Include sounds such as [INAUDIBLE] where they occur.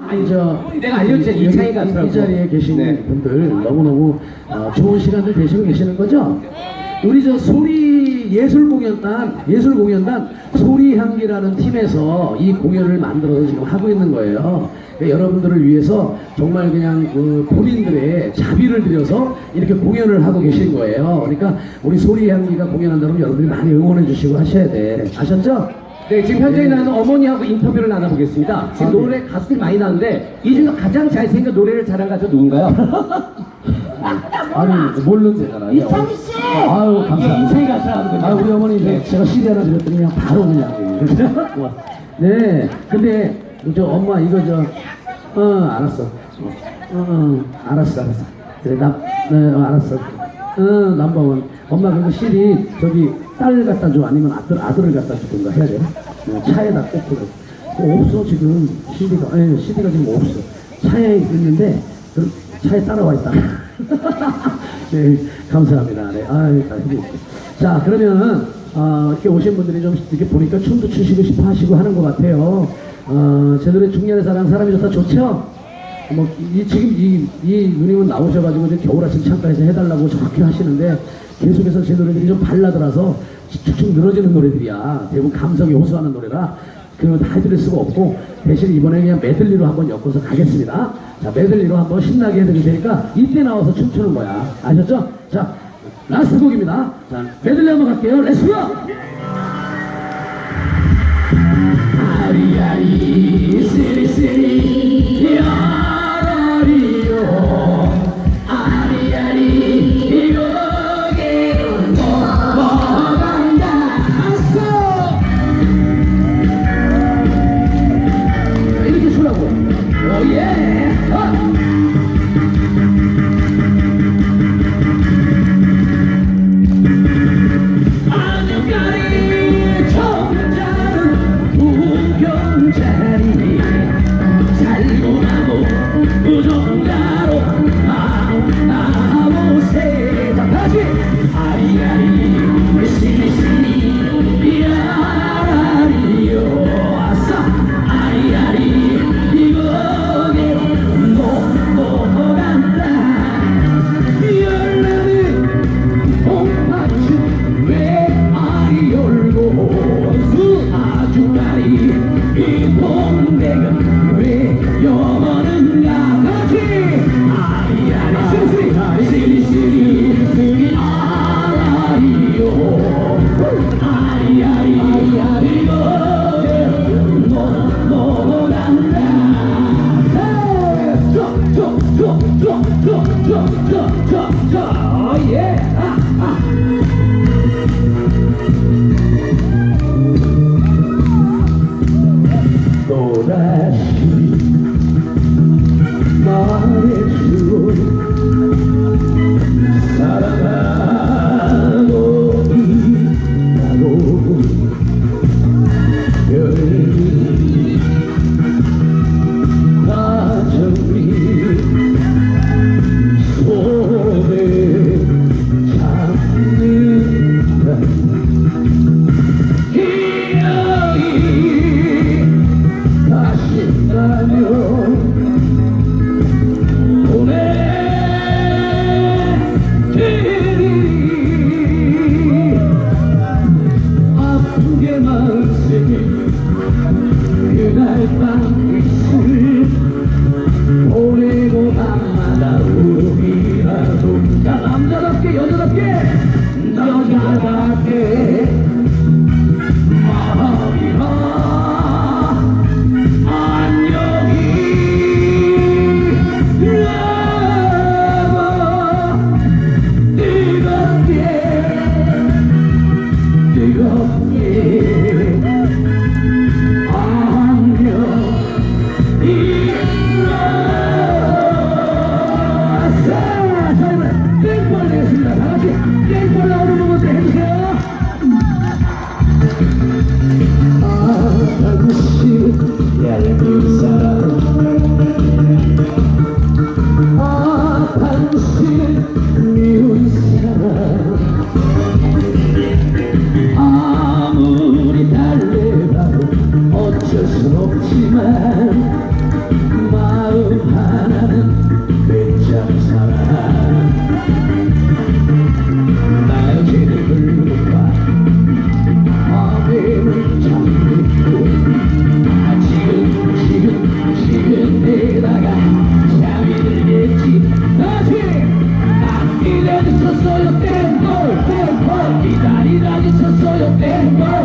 아니 저 내가 여기 이창희 가수라고. 이 자리에 계신 네. 분들 너무너무 어, 좋은 시간들 되시고 계시는 거죠? 우리 저 소리 예술 공연단 예술 공연단 소리 향기라는 팀에서 이 공연을 만들어서 지금 하고 있는 거예요. 그러니까 여러분들을 위해서 정말 그냥 그 본인들의 자비를 들여서 이렇게 공연을 하고 계신 거예요. 그러니까 우리 소리 향기가 공연한다면 여러분들이 많이 응원해 주시고 하셔야 돼. 아셨죠? 네, 지금 현재 나는 어머니하고 인터뷰를 나눠보겠습니다. 지금 아, 네. 노래 가수들이 많이 나오는데 이 중에 가장 잘생긴 노래를 잘한 가수 누군가요? 아니 모르는 데잖아요. 이창희 씨! 아유 감사합니다. 이창희 가수라는 거죠. 아 우리 어머니 저- 제가 CD 하나 드렸더니 그냥 바로 그냥. [LAUGHS] 네. 근데 저 엄마 이거 저 어 알았어. 어, 어 알았어 알았어. 그래 나 네, 어, 알았어. 어 남방원 엄마 그거 CD 저기 딸 갖다 줘 아니면 아들 아들을 갖다 주든가 해야 돼. 어, 차에다 꽂고. 어, 없어 지금 CD가 예 CD가 지금 없어. 차에 있는데 그 차에 따라와 있다. [LAUGHS] 네, 감사합니다. 네, 해드릴게요. 자, 그러면, 어, 이렇게 오신 분들이 좀 이렇게 보니까 춤도 추시고 싶어 하시고 하는 것 같아요. 어, 제 노래 중년의 사랑, 사람이 좋다 좋죠? 뭐, 이, 지금 이, 이 누님은 나오셔가지고 겨울 아침 창가에서 해달라고 저렇게 하시는데 계속해서 제 노래들이 좀 발라들어서 축축 늘어지는 노래들이야. 대부분 감성이 호소하는 노래라 그런 거다 해드릴 수가 없고 대신 이번에 그냥 메들리로 한번 엮어서 가겠습니다. 자 메들리로 한번 신나게 해드릴 테니까 이때 나와서 춤추는 거야. 아셨죠? 자 라스트 곡입니다. 자 메들리 한번 갈게요. 렛츠고! 사랑하고 있다고 별 없네 없지만 마음 하나는 괜찮잖아 낮에는 불과 밤에는 잠들고 지금 지금 지금 내다가 잠이 들겠지 다시 난 이래 늦었어요 땡볼 땡볼 기다리다 늦었어요 땡볼